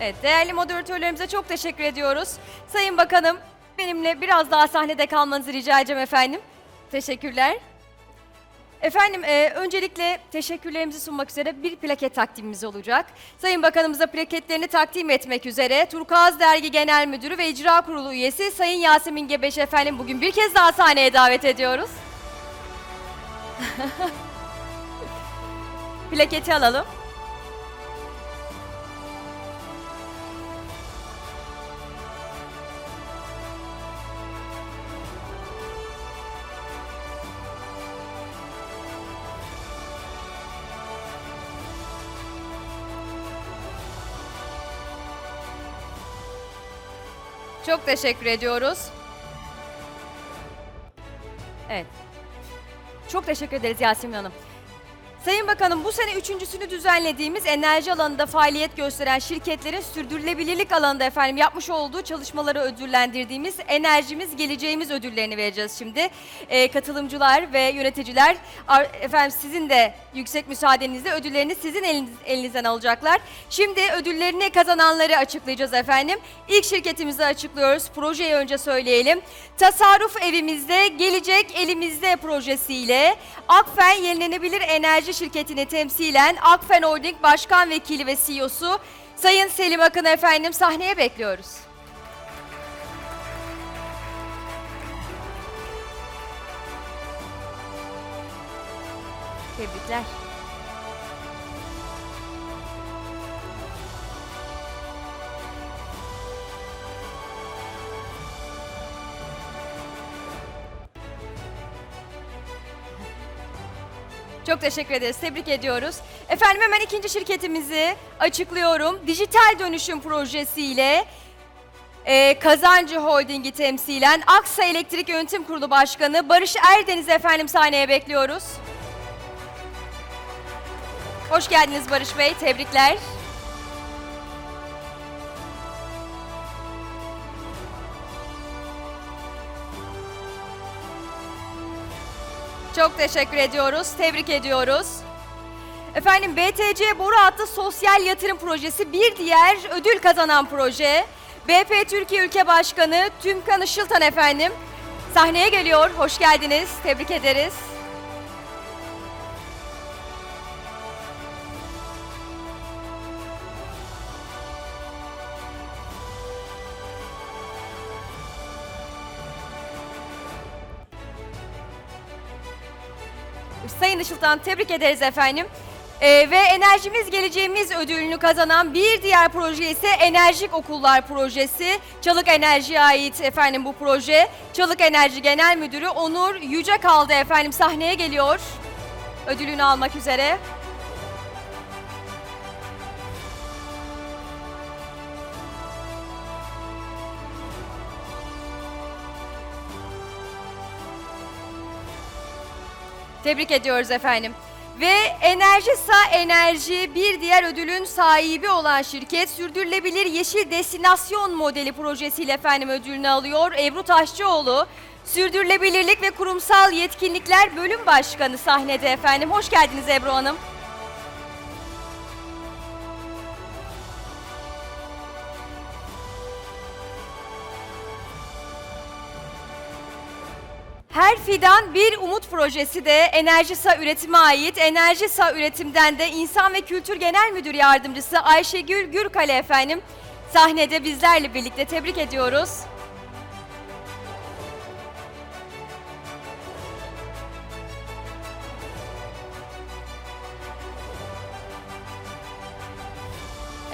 Evet, değerli moderatörlerimize çok teşekkür ediyoruz. Sayın Bakanım, benimle biraz daha sahnede kalmanızı rica edeceğim efendim. Teşekkürler. Efendim, e, öncelikle teşekkürlerimizi sunmak üzere bir plaket takdimimiz olacak. Sayın Bakanımıza plaketlerini takdim etmek üzere Turkuaz Dergi Genel Müdürü ve İcra Kurulu üyesi Sayın Yasemin Gebeş efendim bugün bir kez daha sahneye davet ediyoruz. Plaketi alalım. Çok teşekkür ediyoruz. Evet. Çok teşekkür ederiz Yasemin Hanım. Sayın Bakanım bu sene üçüncüsünü düzenlediğimiz enerji alanında faaliyet gösteren şirketlerin sürdürülebilirlik alanında efendim yapmış olduğu çalışmaları ödüllendirdiğimiz enerjimiz geleceğimiz ödüllerini vereceğiz şimdi. Ee, katılımcılar ve yöneticiler efendim sizin de yüksek müsaadenizle ödüllerini sizin eliniz, elinizden alacaklar. Şimdi ödüllerini kazananları açıklayacağız efendim. İlk şirketimizi açıklıyoruz. Projeyi önce söyleyelim. Tasarruf evimizde gelecek elimizde projesiyle Akfen Yenilenebilir Enerji Şirketi'ni temsilen Akfen Holding Başkan Vekili ve CEO'su Sayın Selim Akın efendim sahneye bekliyoruz. Tebrikler. Çok teşekkür ederiz. Tebrik ediyoruz. Efendim hemen ikinci şirketimizi açıklıyorum. Dijital dönüşüm projesiyle e, Kazancı Holding'i temsilen Aksa Elektrik Yönetim Kurulu Başkanı Barış Erdeniz efendim sahneye bekliyoruz. Hoş geldiniz Barış Bey. Tebrikler. Çok teşekkür ediyoruz. Tebrik ediyoruz. Efendim BTC Boru Hattı Sosyal Yatırım Projesi bir diğer ödül kazanan proje. BP Türkiye Ülke Başkanı Tümkan Işıltan efendim sahneye geliyor. Hoş geldiniz. Tebrik ederiz. Sayın Işıltan tebrik ederiz efendim. Ee, ve enerjimiz geleceğimiz ödülünü kazanan bir diğer proje ise Enerjik Okullar Projesi. Çalık Enerji'ye ait efendim bu proje. Çalık Enerji Genel Müdürü Onur Yüce kaldı efendim sahneye geliyor. Ödülünü almak üzere. Tebrik ediyoruz efendim. Ve Enerjisa Enerji bir diğer ödülün sahibi olan şirket Sürdürülebilir Yeşil Destinasyon Modeli projesiyle efendim ödülünü alıyor. Ebru Taşçıoğlu Sürdürülebilirlik ve Kurumsal Yetkinlikler Bölüm Başkanı sahnede efendim. Hoş geldiniz Ebru Hanım. Her fidan bir umut projesi de Enerjisa Üretim'e ait. Enerjisa Üretim'den de İnsan ve Kültür Genel Müdür Yardımcısı Ayşegül Gürkale efendim sahnede bizlerle birlikte tebrik ediyoruz.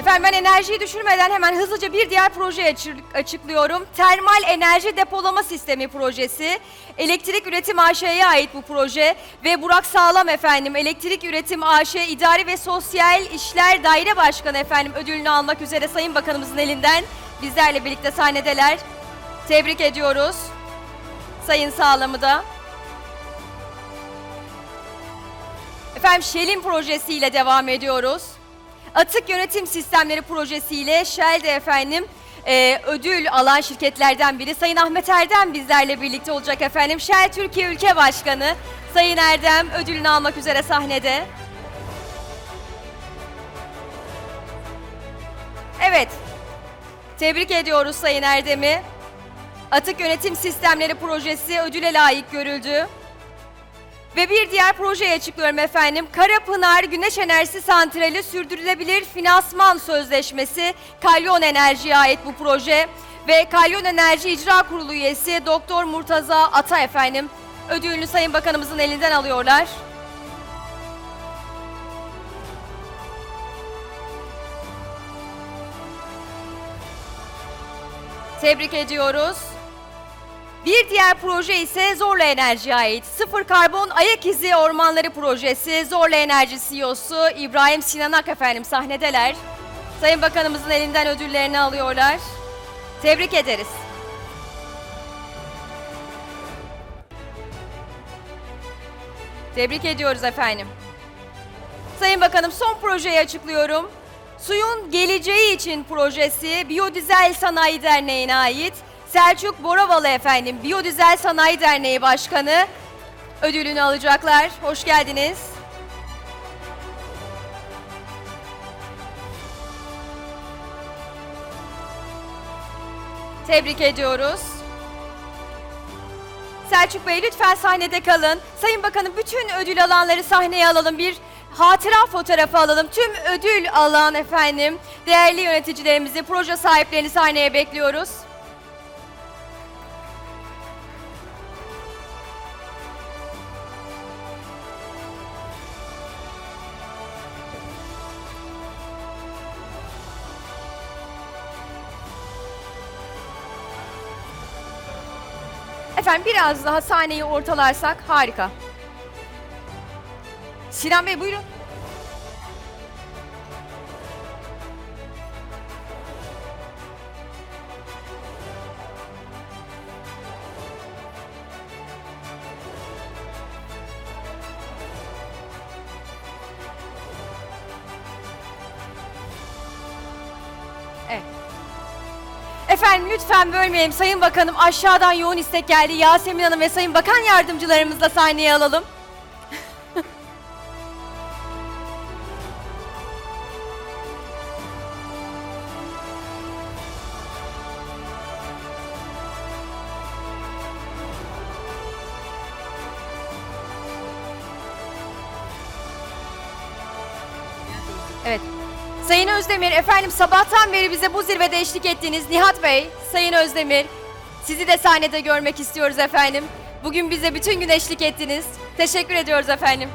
Efendim ben enerjiyi düşürmeden hemen hızlıca bir diğer projeyi açı- açıklıyorum. Termal Enerji Depolama Sistemi projesi. Elektrik Üretim AŞ'ye ait bu proje ve Burak Sağlam efendim Elektrik Üretim AŞ İdari ve Sosyal İşler Daire Başkanı efendim ödülünü almak üzere Sayın Bakanımızın elinden bizlerle birlikte sahnedeler. Tebrik ediyoruz. Sayın Sağlam'ı da. Efendim Şel'in projesiyle devam ediyoruz. Atık Yönetim Sistemleri projesiyle Shell'de efendim e, ödül alan şirketlerden biri Sayın Ahmet Erdem bizlerle birlikte olacak efendim. Shell Türkiye Ülke Başkanı Sayın Erdem ödülünü almak üzere sahnede. Evet. Tebrik ediyoruz Sayın Erdem'i. Atık Yönetim Sistemleri Projesi ödüle layık görüldü. Ve bir diğer projeyi açıklıyorum efendim. Karapınar Güneş Enerjisi Santrali Sürdürülebilir Finansman Sözleşmesi Kalyon Enerji'ye ait bu proje. Ve Kalyon Enerji İcra Kurulu üyesi Doktor Murtaza Ata efendim ödülünü Sayın Bakanımızın elinden alıyorlar. Tebrik ediyoruz. Bir diğer proje ise Zorla Enerji'ye ait. Sıfır Karbon Ayak İzi Ormanları Projesi Zorla Enerji CEO'su İbrahim Sinanak efendim sahnedeler. Sayın Bakanımızın elinden ödüllerini alıyorlar. Tebrik ederiz. Tebrik ediyoruz efendim. Sayın Bakanım son projeyi açıklıyorum. Suyun Geleceği için projesi Biyodizel Sanayi Derneği'ne ait. Selçuk Boravalı efendim Biyodizel Sanayi Derneği Başkanı ödülünü alacaklar. Hoş geldiniz. Tebrik ediyoruz. Selçuk Bey lütfen sahnede kalın. Sayın Bakanım bütün ödül alanları sahneye alalım. Bir hatıra fotoğrafı alalım. Tüm ödül alan efendim değerli yöneticilerimizi, proje sahiplerini sahneye bekliyoruz. Efendim biraz daha sahneyi ortalarsak harika. Sinan Bey buyurun. Evet. Efendim lütfen bölmeyelim Sayın Bakanım. Aşağıdan yoğun istek geldi. Yasemin Hanım ve Sayın Bakan yardımcılarımızı da sahneye alalım. Evet. Sayın Özdemir, efendim sabahtan beri bize bu zirvede eşlik ettiğiniz Nihat Bey, Sayın Özdemir, sizi de sahnede görmek istiyoruz efendim. Bugün bize bütün gün eşlik ettiniz. Teşekkür ediyoruz efendim.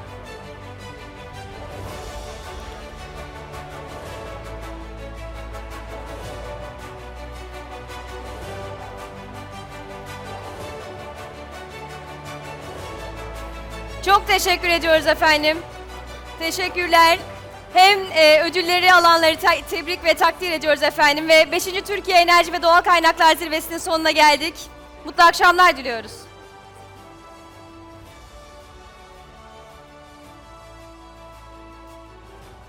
Çok teşekkür ediyoruz efendim. Teşekkürler. Hem e, ödülleri alanları te- tebrik ve takdir ediyoruz efendim ve 5. Türkiye Enerji ve Doğal Kaynaklar Zirvesi'nin sonuna geldik. Mutlu akşamlar diliyoruz.